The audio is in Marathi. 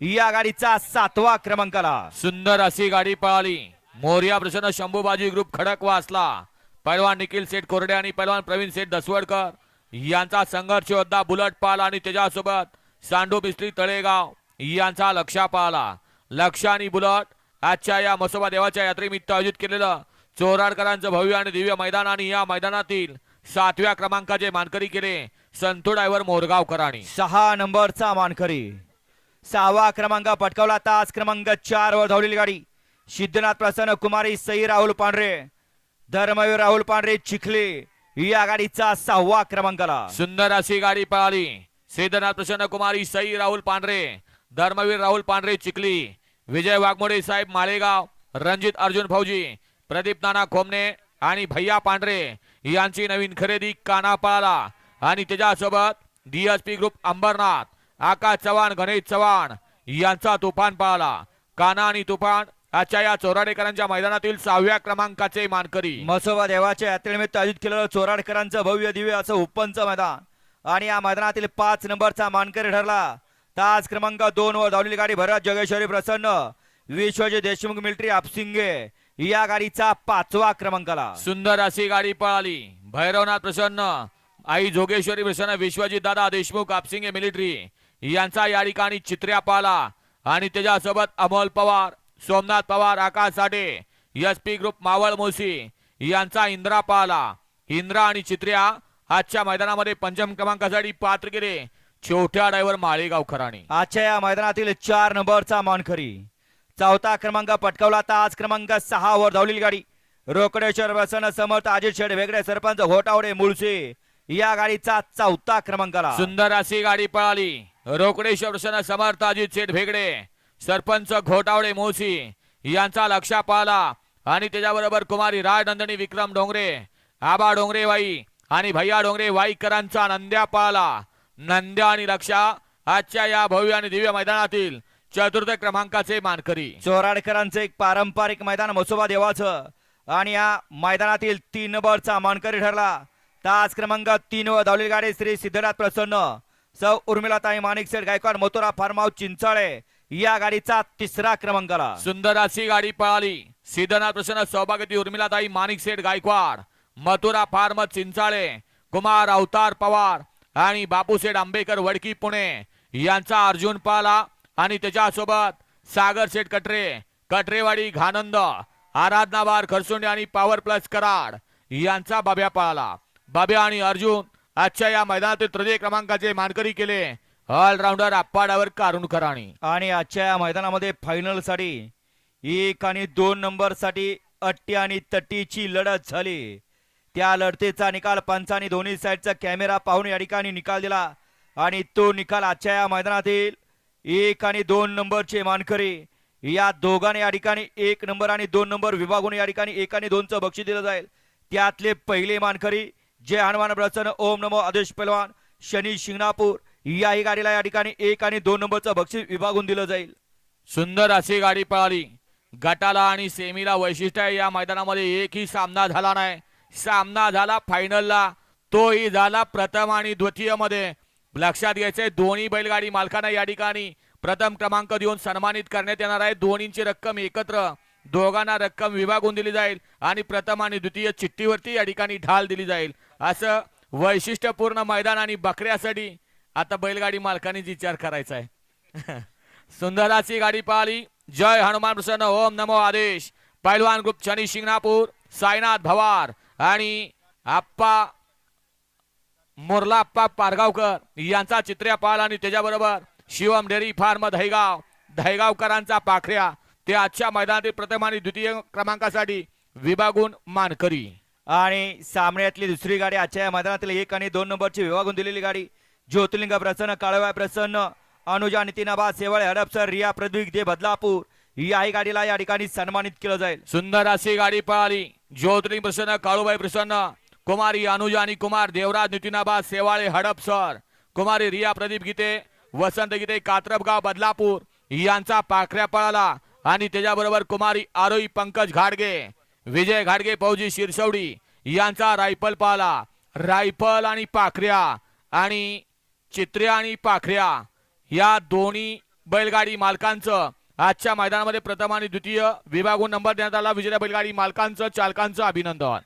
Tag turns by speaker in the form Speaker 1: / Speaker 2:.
Speaker 1: या गाडीचा सातवा क्रमांकाला.
Speaker 2: सुंदर अशी गाडी पळाली. मोर्या प्रसन्न शंभूबाजी ग्रुप खडक वाचला. पैलवान निखिल सेठ कोरडे आणि पैलवान प्रवीण सेठ दसवडकर यांचा संघर्ष योद्धा बुलट पाला आणि त्याच्यासोबत सांडू बिस्ली तळेगाव यांचा लक्षा पाहला लक्ष आणि बुलट आजच्या या मसोबा देवाच्या यात्रेनिमित्त आयोजित केलेलं चोराडकरांचं भव्य आणि दिव्य मैदान आणि या मैदानातील सातव्या क्रमांकाचे मानकरी केले संतू डायव्हर मोरगावकरांनी.
Speaker 1: सहा नंबरचा मानकरी. सहावा क्रमांक पटकावला तास क्रमांक चार वर धावलेली गाडी. सिद्धनाथ प्रसन्न कुमारी सई राहुल पांढरे. धर्मवीर राहुल पांढरे चिखले. या गाडीचा सहावा क्रमांकाला.
Speaker 2: सुंदर अशी गाडी पळाली. सिद्धनाथ प्रसन्न कुमारी सई राहुल पांढरे. धर्मवीर राहुल पांढरे चिखली. विजय वाघमोडे साहेब माळेगाव. रणजित अर्जुन फौजी प्रदीप नाना खोमने आणि भैया पांढरे यांची नवीन खरेदी काना पळाला. आणि त्याच्यासोबत डीएसपी ग्रुप अंबरनाथ. आकाश चव्हाण गणेश चव्हाण यांचा तुफान पळाला काना आणि तुफान आजच्या या चोराडेकरांच्या मैदानातील सहाव्या क्रमांकाचे मानकरी.
Speaker 1: मसोबा देवाच्या यात्रेनिमित्त आयोजित केलेलं चोराडकरांचं भव्य दिव्य असं उपनचं मैदान. आणि या मैदानातील पाच नंबरचा मानकरी ठरला. तास क्रमांक दोन वर धावलेली गाडी भरत जोगेश्वरी प्रसन्न. विश्वजित देशमुख मिलिटरी आपसिंगे या गाडीचा पाचवा क्रमांकाला.
Speaker 2: सुंदर अशी गाडी पळाली. भैरवनाथ प्रसन्न आई जोगेश्वरी प्रसन्न विश्वजित दादा देशमुख आपसिंगे मिलिटरी. यांचा या ठिकाणी चित्र्या पाला आणि त्याच्यासोबत Amol Pawar Somnath Pawar Akash Sathe S P group Maval मोसी यांचा इंद्रा पाला. इंद्रा आणि चित्र्या आजच्या मैदानामध्ये पंचम क्रमांकासाठी पात्र केले. छोट्या ड्रायव्हर माळेगावकरांनी
Speaker 1: आजच्या या मैदानातील चार नंबरचा मानकरी. चौथा क्रमांक पटकावला आज क्रमांक सहा वर धावलेली गाडी. रोकडेश्वर वसन समर्थ अजित शेड वेगळे सरपंच घोटावडे मुळसे या गाडीचा चौथा क्रमांकाला
Speaker 2: सुंदर अशी गाडी पळाली. रोकडेश्वर प्रसन्न समर्थ अजित शेठ भेगडे सरपंच घोटावडे मोसी यांचा लक्षा पाहला. आणि त्याच्याबरोबर कुमारी राजनंदिनी विक्रम डोंगरे आबा डोंगरे वाई आणि भैया डोंगरे वाईकरांचा नंद्या पाहला. नंद्या आणि लक्षा आजच्या या भव्य आणि दिव्य मैदानातील चतुर्थ क्रमांकाचे मानकरी.
Speaker 1: चोराडकरांचं एक पारंपरिक मैदान मसोबा देवाचं. आणि या मैदानातील तीन नंबरचा मानकरी ठरला. तास क्रमांक तीन व धावलेली गाडी श्री सिद्धनाथ प्रसन्न. सौ उर्मिलाताई माणिक सेठ गायकवाड मथुरा फार्म हाऊस चिंचाळे या गाडीचा तिसरा क्रमांकाला.
Speaker 2: सुंदर अशी गाडी पळाली. सिद्धनाथ प्रसन्न सौभागती उर्मिलाताई माणिक सेठ गायकवाड मथुरा फार्म चिंचाळे कुमार अवतार पवार आणि बापूसेठ आंबेकर वडकी पुणे यांचा अर्जुन पाला आणि त्याच्यासोबत सागर शेठ कटरे कटरेवाडी घानंद आराधनाबार खरसुंडे आणि पॉवर प्लस कराड यांचा बाब्या पळाला. बाब्या आणि अर्जुन आजच्या या मैदानातील तृतीय क्रमांकाचे मानकरी केले. ऑलराऊंडर आप्पाडावर कारुणकराणी
Speaker 1: आणि आजच्या या मैदानामध्ये फायनलसाठी एक आणि दोन नंबरसाठी अट्टी आणि तट्टीची लढत झाली. त्या लढतीचा निकाल पंचांनी दोन्ही साईडचा कॅमेरा पाहून या ठिकाणी निकाल दिला. आणि तो निकाल आजच्या या मैदानातील एक आणि दोन नंबरचे मानकरी या दोघांनी या ठिकाणी एक नंबर आणि दोन नंबर विभागून या ठिकाणी एक आणि दोनचं बक्षीस दिलं जाईल. त्यातले पहिले मानकरी जय हनुमान प्रसन्न ओम नमो आदेश पहलवान शनी शिंगणापूर. याही गाडीला या ठिकाणी एक आणि दोन नंबरचं बक्षीस विभागून दिलं जाईल.
Speaker 2: सुंदर अशी गाडी पळाली. गटाला आणि सेमीला वैशिष्ट्य आहे या मैदानामध्ये एकही सामना झाला नाही. सामना झाला फायनलला तोही झाला प्रथम आणि द्वितीयमध्ये लक्षात घ्यायचंय दोन्ही बैलगाडी मालकांना या ठिकाणी प्रथम क्रमांक देऊन सन्मानित करण्यात येणार आहे. दोन्हींची रक्कम एकत्र. दोघांना रक्कम विभागून दिली जाईल आणि प्रथम आणि द्वितीय चिठ्ठीवरती या ठिकाणी ढाल दिली जाईल. असं वैशिष्ट्यपूर्ण मैदान आणि बकऱ्यासाठी आता बैलगाडी मालकाने विचार करायचा आहे. सुंदराची गाडी पाहिली. जय हनुमान प्रसन्न. ओम नमो आदेश. पैलवान ग्रुप शनी शिंगणापूर साईनाथ भवार आणि आप्पा मोरला आप्पा पारगावकर यांचा चित्र्या पाल आणि त्याच्याबरोबर शिवम डेअरी फार्म दहेगाव दहेगावकरांचा पाखऱ्या ते आजच्या मैदानातील प्रथम आणि द्वितीय क्रमांकासाठी विभागून मानकरी
Speaker 1: आणि सामन्यातली दुसरी गाडी आजच्या या मैदानातील एक आणि दोन नंबरची विभागून दिलेली गाडी. ज्योतिर्लिंग प्रसन्न काळवा प्रसन्न अनुजा नितीनाबा सेवळे हडपसर रिया प्रद्विक दे बदलापूर याही गाडीला या ठिकाणी सन्मानित केलं जाईल.
Speaker 2: सुंदर अशी गाडी पळाली. ज्योतिर्लिंग प्रसन्न काळूबाई प्रसन्न कुमारी अनुजा आणि कुमार देवराज नितीनाबा सेवाळे हडपसर कुमारी रिया प्रदीप गीते वसंत गीते कात्रपगाव बदलापूर यांचा पाखऱ्या पळाला. आणि त्याच्याबरोबर कुमारी आरोई पंकज घाडगे विजय घाडगे फौजी शिरसवडी यांचा रायफल पाला. रायफल आणि पाखऱ्या आणि चित्र्या आणि पाखऱ्या या दोन्ही बैलगाडी मालकांचं आजच्या मैदानामध्ये प्रथम आणि द्वितीय विभागून नंबर देण्यात आला. विजेत्या बैलगाडी मालकांचं चालकांचं अभिनंदन.